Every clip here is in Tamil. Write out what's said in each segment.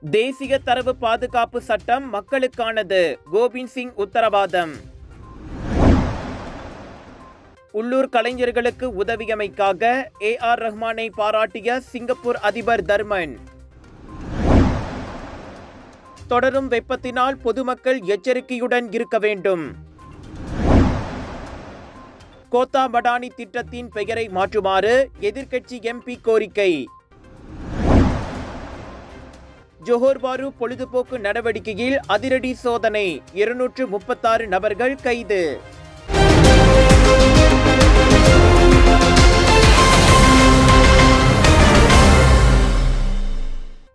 தேசிய தரவு பாதுகாப்பு சட்டம் மக்களுக்கானது. கோபிந்த் சிங் உத்தரவாதம். உள்ளூர் கலைஞர்களுக்கு உதவியமைக்காக ஏ ஆர் ரஹ்மானை பாராட்டிய சிங்கப்பூர் அதிபர் தர்மன். தொடரும் வெப்பத்தினால் பொதுமக்கள் எச்சரிக்கையுடன் இருக்க வேண்டும். கோத்தா படானி திட்டத்தின் பெயரை மாற்றுமாறு எதிர்க்கட்சி எம்பி கோரிக்கை. ஜோஹர் பொழுதுபோக்கு நடவடிக்கையில் அதிரடி சோதனை. இருநூற்று முப்பத்தாறு நபர்கள் கைது.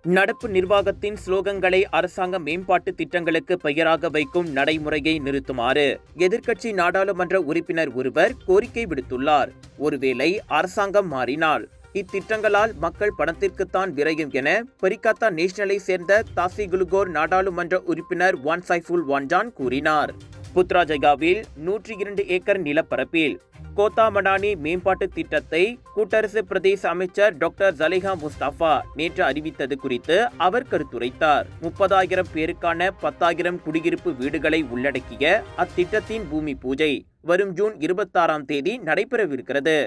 நடப்பு நிர்வாகத்தின் ஸ்லோகங்களை அரசாங்க மேம்பாட்டு திட்டங்களுக்கு பெயராக வைக்கும் நடைமுறையை நிறுத்துமாறு எதிர்க்கட்சி நாடாளுமன்ற உறுப்பினர் ஒருவர் கோரிக்கை விடுத்துள்ளார். ஒருவேளை அரசாங்கம் மாறினால். இத்திட்டங்களால் மக்கள் பணத்திற்குத்தான் விரையும் என பெரிகாத்தா நேஷனலை சேர்ந்த தாசி குலுகோர் நாடாளுமன்ற உறுப்பினர் வான் சைஃபுல் வான்ஜான் கூறினார். புத்ராஜயாவில் நூற்றி இரண்டு ஏக்கர் நிலப்பரப்பில் கோத்தாமடானி மேம்பாட்டு திட்டத்தை கூட்டரசு பிரதேச அமைச்சர் டாக்டர் ஜலிஹா முஸ்தபா நேற்று அறிவித்தது குறித்து அவர் கருத்துரைத்தார். முப்பதாயிரம் பேருக்கான பத்தாயிரம் குடியிருப்பு வீடுகளை உள்ளடக்கிய அத்திட்டத்தின் பூமி பூஜை வரும் ஜூன் இருபத்தாறாம் தேதி நடைபெறவிருக்கிறது.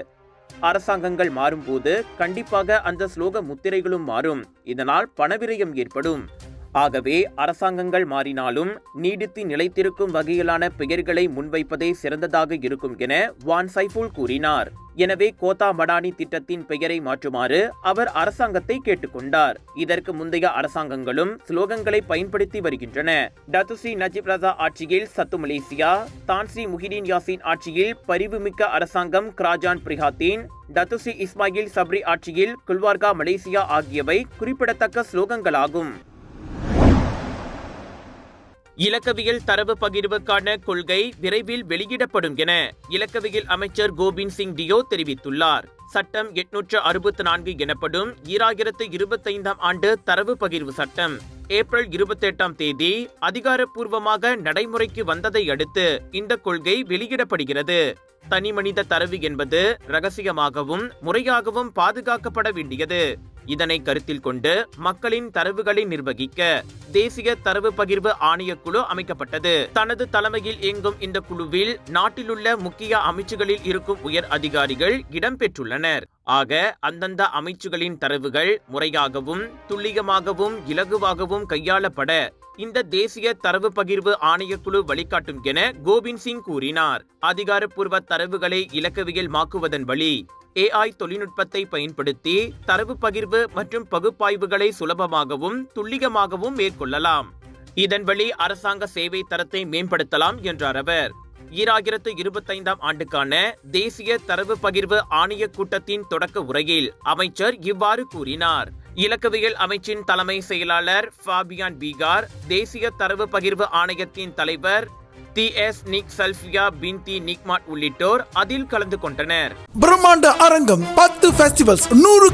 அரசாங்கங்கள் மாறும்போது கண்டிப்பாக அந்த ஸ்லோக முத்திரைகளும் மாறும். இதனால் பணவிரயம் ஏற்படும். ஆகவே அரசாங்கங்கள் மாறினாலும் நீடித்து நிலைத்திருக்கும் வகையிலான பெயர்களை முன்வைப்பதே சிறந்ததாக இருக்கும் என வான் சைஃபுல் கூறினார். எனவே கோத்தா மடானி திட்டத்தின் பெயரை மாற்றுமாறு அவர் அரசாங்கத்தை கேட்டுக்கொண்டார். இதற்கு முந்தைய அரசாங்கங்களும் ஸ்லோகங்களை பயன்படுத்தி வருகின்றன. டத்துசி நஜிப் ரசா ஆட்சியில் சத்து மலேசியா தான்சி முஹிதீன் யாசின் ஆட்சியில் பரிவுமிக்க அரசாங்கம் கிராஜான் பிரிஹாத்தீன் டத்துசி இஸ்மாயில் சப்ரி ஆட்சியில் குல்வார்கா மலேசியா ஆகியவை குறிப்பிடத்தக்க ஸ்லோகங்களாகும். இலக்கவியல் தரவு பகிர்வுக்கான கொள்கை விரைவில் வெளியிடப்படும் என இலக்கவியல் அமைச்சர் கோபிந்த் சிங் டியோ தெரிவித்துள்ளார். சட்டம் எட்நூற்று அறுபத்தி நான்கு எனப்படும் ஈராயிரத்து இருபத்தைந்தாம் ஆண்டு தரவு பகிர்வு சட்டம் ஏப்ரல் இருபத்தெட்டாம் தேதி அதிகாரப்பூர்வமாக நடைமுறைக்கு வந்ததை அடுத்து இந்த கொள்கை வெளியிடப்படுகிறது. தனிமனித தரவு என்பது ரகசியமாகவும் முறையாகவும் பாதுகாக்கப்பட வேண்டியது. இதனை கருத்தில் கொண்டு மக்களின் தரவுகளை நிர்வகிக்க தேசிய தரவு பகிர்வு ஆணையக்குழு அமைக்கப்பட்டது. தனது தலைமையில் இயங்கும் இந்த குழுவில் நாட்டிலுள்ள முக்கிய அமைச்சுகளில் இருக்கும் உயர் அதிகாரிகள் இடம்பெற்றுள்ளனர் ஆக அந்தந்த அமைச்சுகளின் தரவுகள் முறையாகவும் துல்லியமாகவும் இலகுவாகவும் கையாளப்பட இந்த தேசிய தரவு பகிர்வு ஆணையக்குழு வழிகாட்டும் என கோபிந்த் சிங் கூறினார். அதிகாரப்பூர்வ தரவுகளை இலக்கவியல் மாக்குவதன் வழி ஏஐ தொழில்நுட்பத்தை பயன்படுத்தி தரவு பகிர்வு மற்றும் பகுப்பாய்வுகளை சுலபமாகவும் துல்லியமாகவும் மேற்கொள்ளலாம். இதன் வழி அரசாங்க சேவை தரத்தை மேம்படுத்தலாம் என்றார் அவர். ஈராயிரத்து இருபத்தைந்தாம் ஆண்டுக்கான தேசிய தரவு பகிர்வு ஆணைய கூட்டத்தின் தொடக்க உரையில் அமைச்சர் இவ்வாறு கூறினார். இலக்கவியல் அமைச்சின் தலைமை செயலாளர் ஃபாபியான் பீகார் தேசிய தரவு பகிர்வு ஆணையத்தின் தலைவர் டி எஸ் நிக் சல்ஃபியா பின்தி நிக்மாட் உள்ளிட்டோர் அதில் கலந்து கொண்டனர். பிரம்மாண்ட அரங்கம் பத்து ஃபெஸ்டிவல்ஸ்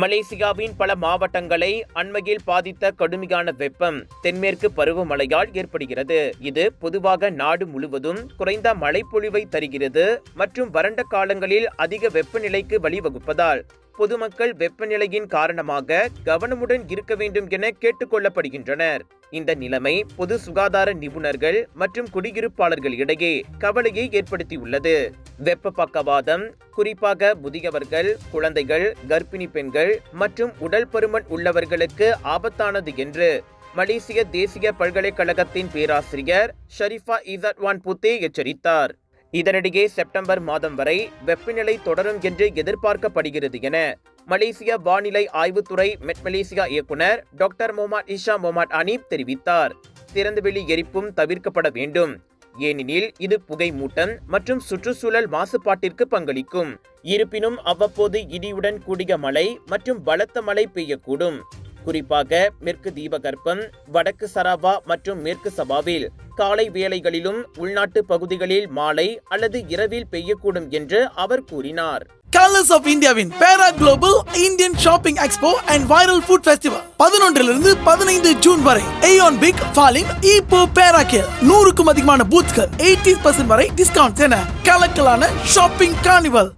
மலேசியாவின் பல மாவட்டங்களை அண்மையில் பாதித்த கடுமையான வெப்பம் தென்மேற்கு பருவமழையால் ஏற்படுகிறது. இது பொதுவாக நாடு முழுவதும் குறைந்த மழைப்பொழிவை தருகிறது மற்றும் வறண்ட காலங்களில் அதிக வெப்பநிலைக்கு வழிவகுப்பதால் பொதுமக்கள் வெப்பநிலையின் காரணமாக கவனமுடன் இருக்க வேண்டும் என கேட்டுக்கொள்ளப்படுகின்றனர். இந்த நிலைமை பொது சுகாதார நிபுணர்கள் மற்றும் குடியிருப்பாளர்கள் இடையே கவலையை ஏற்படுத்தியுள்ளது. வெப்ப பக்கவாதம் குறிப்பாக முதியவர்கள் குழந்தைகள் கர்ப்பிணி பெண்கள் மற்றும் உடல் பருமன் உள்ளவர்களுக்கு ஆபத்தானது என்று மலேசிய தேசிய பல்கலைக்கழகத்தின் பேராசிரியர் ஷரிஃபா இசட்வான் புத்தே எச்சரித்தார். இதனிடையே செப்டம்பர் மாதம் வரை வெப்பநிலை தொடரும் என்று எதிர்பார்க்கப்படுகிறது என மலேசிய வானிலை ஆய்வுத்துறை மெட் மலேசியா இயக்குனர் doctor Mohamad Isa Mohamad Hanif தெரிவித்தார். திறந்தவெளி எரிப்பும் தவிர்க்கப்பட வேண்டும். ஏனெனில் இது புகை மூட்டம் மற்றும் சுற்றுச்சூழல் மாசுபாட்டிற்கு பங்களிக்கும். இருப்பினும் அவ்வப்போது இடியுடன் கூடிய மழை மற்றும் பலத்த மழை பெய்யக்கூடும். குறிப்பாக மேற்கு தீபகற்பம் வடக்கு சராவா மற்றும் மேற்கு சபாவில் காலை வேளைகளிலும் உள்நாட்டு பகுதிகளில் மாலை அல்லது இரவில் பெய்யக்கூடும் என்று அவர் கூறினார். கலர்ஸ் ஆஃப் இந்தியாவின் பேரா global Indian shopping expo and viral food festival பதினொன்றிலிருந்து பதினைந்து ஜூன் வரை ஏயோன் பிக் ஃபாலின் இப்போ பேரா கேல் நூறுக்கும் அதிகமான பூத்கள் எயிட்டி பர்சன்ட் வரை டிஸ்கவுண்ட் என கலக்கலான ஷாப்பிங் கார்னிவல்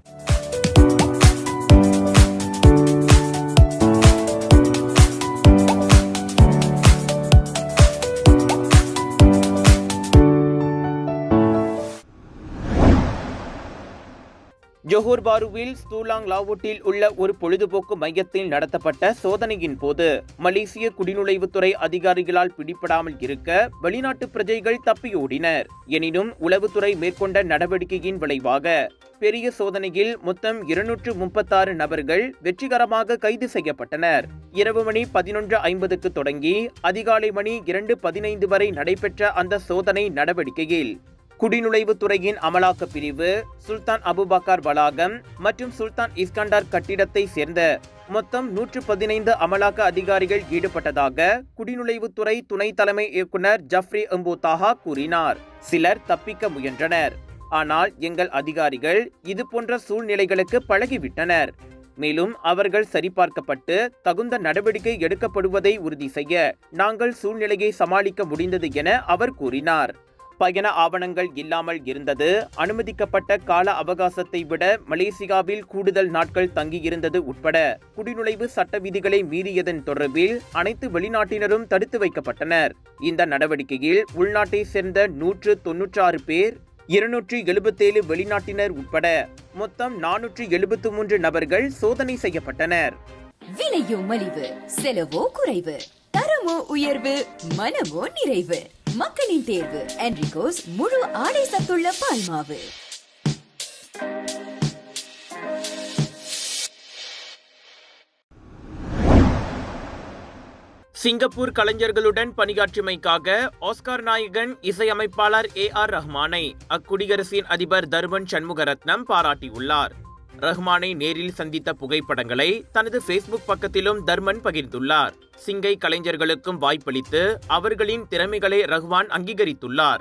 ஜோஹர் பாருவில் ஸ்தூலாங் லாவோட்டில் உள்ள ஒரு பொழுதுபோக்கு மையத்தில் நடத்தப்பட்ட சோதனையின் போது மலேசிய குடிநுழைவுத்துறை அதிகாரிகளால் பிடிபடாமல் இருக்க வெளிநாட்டு பிரஜைகள் தப்பியோடினர். எனினும் உளவுத்துறை மேற்கொண்ட நடவடிக்கையின் விளைவாக பெரிய சோதனையில் மொத்தம் இருநூற்று முப்பத்தாறு நபர்கள் வெற்றிகரமாக கைது செய்யப்பட்டனர். இரவு மணி பதினொன்று ஐம்பதுக்கு தொடங்கி அதிகாலை மணி இரண்டு பதினைந்து வரை நடைபெற்ற அந்த சோதனை நடவடிக்கையில் குடிநுழைவுத்துறையின் அமலாக்க பிரிவு சுல்தான் அபுபக்கர் வளாகம் மற்றும் சுல்தான் இஸ்கண்டார் கட்டிடத்தை சேர்ந்த மொத்தம் நூற்று பதினைந்து அமலாக்க அதிகாரிகள் ஈடுபட்டதாக குடிநுழைவுத்துறை துணை தலைமை இயக்குனர் ஜஃப்ரி அம்போதாகா கூறினார். சிலர் தப்பிக்க முயன்றனர். ஆனால் எங்கள் அதிகாரிகள் இதுபோன்ற சூழ்நிலைகளுக்கு பழகிவிட்டனர். மேலும் அவர்கள் சரிபார்க்கப்பட்டு தகுந்த நடவடிக்கை எடுக்கப்படுவதை உறுதி செய்ய நாங்கள் சூழ்நிலையை சமாளிக்க முடிந்தது என அவர் கூறினார். பயண ஆவணங்கள் இல்லாமல் இருந்தது. அனுமதிக்கப்பட்ட கால அவகாசத்தை விட மலேசியாவில் கூடுதல் நாட்கள் தங்கியிருந்தது உட்பட குடிநுழைவு சட்ட விதிகளை மீறியதன் தொடர்பில் அனைத்து வெளிநாட்டினரும் தடுத்து வைக்கப்பட்டனர். இந்த நடவடிக்கையில் உள்நாட்டை சேர்ந்த நூற்று தொன்னூற்றாறு பேர் இருநூற்றி எழுபத்தேழு வெளிநாட்டினர் உட்பட மொத்தம் நானூற்றி எழுபத்து மூன்று நபர்கள் சோதனை செய்யப்பட்டனர். விலையோ மலிவு செலவோ குறைவு தரமோ உயர்வு மனமோ நிறைவு. மக்களின் தேர்வு. என்ரிகோஸ் முழு ஆடை சத்துள்ள பால்மாவு. சிங்கப்பூர் கலைஞர்களுடன் பணியாற்றியமைக்காக ஆஸ்கார் நாயகன் இசையமைப்பாளர் ஏ ஆர் ரஹ்மானை அக்குடியரசின் அதிபர் தர்மன் சண்முகரத்னம் பாராட்டியுள்ளார். ரஹ்மானை நேரில் சந்தித்த புகைப்படங்களை தனது ஃபேஸ்புக் பக்கத்திலும் தர்மன் பகிர்ந்துள்ளார். சிங்கை கலைஞர்களுக்கும் வாய்ப்பளித்து அவர்களின் திறமைகளை ரஹ்மான் அங்கீகரித்துள்ளார்.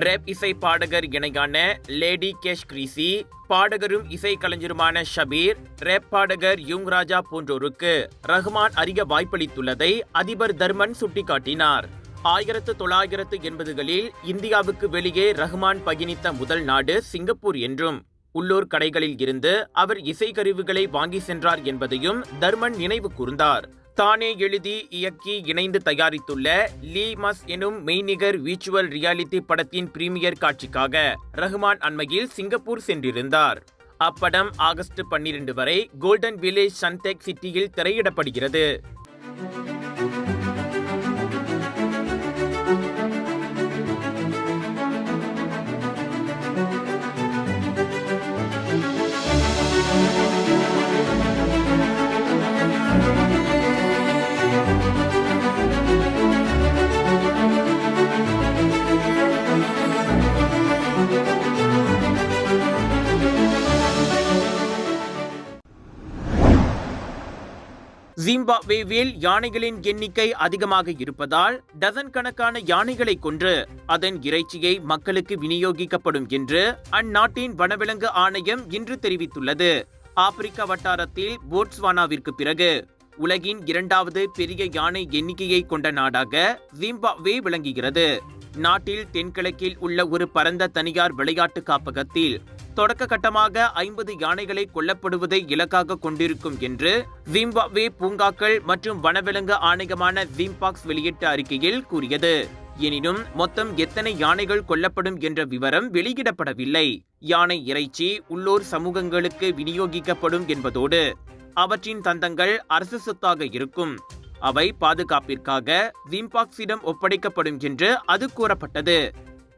ரேப் இசை பாடகர் இணையான லேடி கேஷ் கிரீசி பாடகரும் இசை கலைஞருமான ஷபீர் ரேப் பாடகர் யுங் ராஜா போன்றோருக்கு ரஹ்மான் அறிய வாய்ப்பளித்துள்ளதை அதிபர் தர்மன் சுட்டிக்காட்டினார். ஆயிரத்து தொள்ளாயிரத்து எண்பதுகளில் இந்தியாவுக்கு வெளியே ரஹ்மான் பயணித்த முதல் நாடு சிங்கப்பூர் என்றும் உள்ளூர் கடைகளில் இருந்து அவர் இசைக்கருவிகளை வாங்கி சென்றார் என்பதையும் தர்மன் நினைவு கூர்ந்தார். தானே எழுதி இயக்கி இணைந்து தயாரித்துள்ள லீ மஸ் எனும் மெய்நிகர் விர்ச்சுவல் ரியாலிட்டி படத்தின் பிரீமியர் காட்சிக்காக ரஹ்மான் அண்மையில் சிங்கப்பூர் சென்றிருந்தார். அப்படம் ஆகஸ்ட் பன்னிரண்டு வரை கோல்டன் வில்லேஜ் சன்டெக் சிட்டியில் திரையிடப்படுகிறது. ஜிம்பாப்வேவில் யானைகளின் எண்ணிக்கை அதிகமாக இருப்பதால் டசன் கணக்கான யானைகளை கொன்று அதன் இறைச்சியை மக்களுக்கு விநியோகிக்கப்படும் என்று அந்நாட்டின் வனவிலங்கு ஆணையம் இன்று தெரிவித்துள்ளது. ஆப்பிரிக்க வட்டாரத்தில் போட்ஸ்வானாவிற்கு பிறகு உலகின் இரண்டாவது பெரிய யானை எண்ணிக்கையை கொண்ட நாடாக ஜிம்பாப்வே விளங்குகிறது. நாட்டில் தென்கிழக்கில் உள்ள ஒரு பரந்த தனியார் விளையாட்டு காப்பகத்தில் தொடக்க கட்டமாக ஐம்பது யானைகளை கொல்லப்படுவதை இலக்காக கொண்டிருக்கும் என்று ஜிம்பாப்வே பூங்காக்கள் மற்றும் வனவிலங்கு ஆணையமான ஜிம்பாக்ஸ் வெளியிட்ட அறிக்கையில் கூறியது. எனினும் மொத்தம் எத்தனை யானைகள் கொல்லப்படும் என்ற விவரம் வெளியிடப்படவில்லை. யானை இறைச்சி உள்ளூர் சமூகங்களுக்கு விநியோகிக்கப்படும் என்பதோடு அவற்றின் தந்தங்கள் அரசு சொத்தாக இருக்கும். அவை பாதுகாப்பிற்காக ஜிம்பாக்ஸிடம் ஒப்படைக்கப்படும் என்று அது கூறப்பட்டது.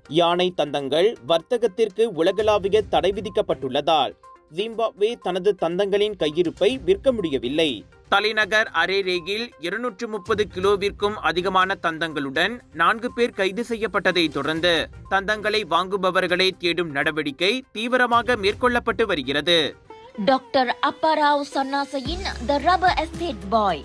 யானை தந்தங்கள் வர்த்தகத்திற்கு உலகளாவிய தடை விதிக்கப்பட்டுள்ளதால் ஜிம்பாப்வே தனது தந்தங்களின் கையிருப்பை விற்க முடியவில்லை. தலைநகர் அரேரேயில் இருநூற்று முப்பது கிலோவிற்கும் அதிகமான தந்தங்களுடன் நான்கு பேர் கைது செய்யப்பட்டதை தொடர்ந்து தந்தங்களை வாங்குபவர்களை தேடும் நடவடிக்கை தீவிரமாக மேற்கொள்ளப்பட்டு வருகிறது. டாக்டர் அப்பாராவ் சன்னாசையின் த ரப்பர் எஸ்டேட் பாய்.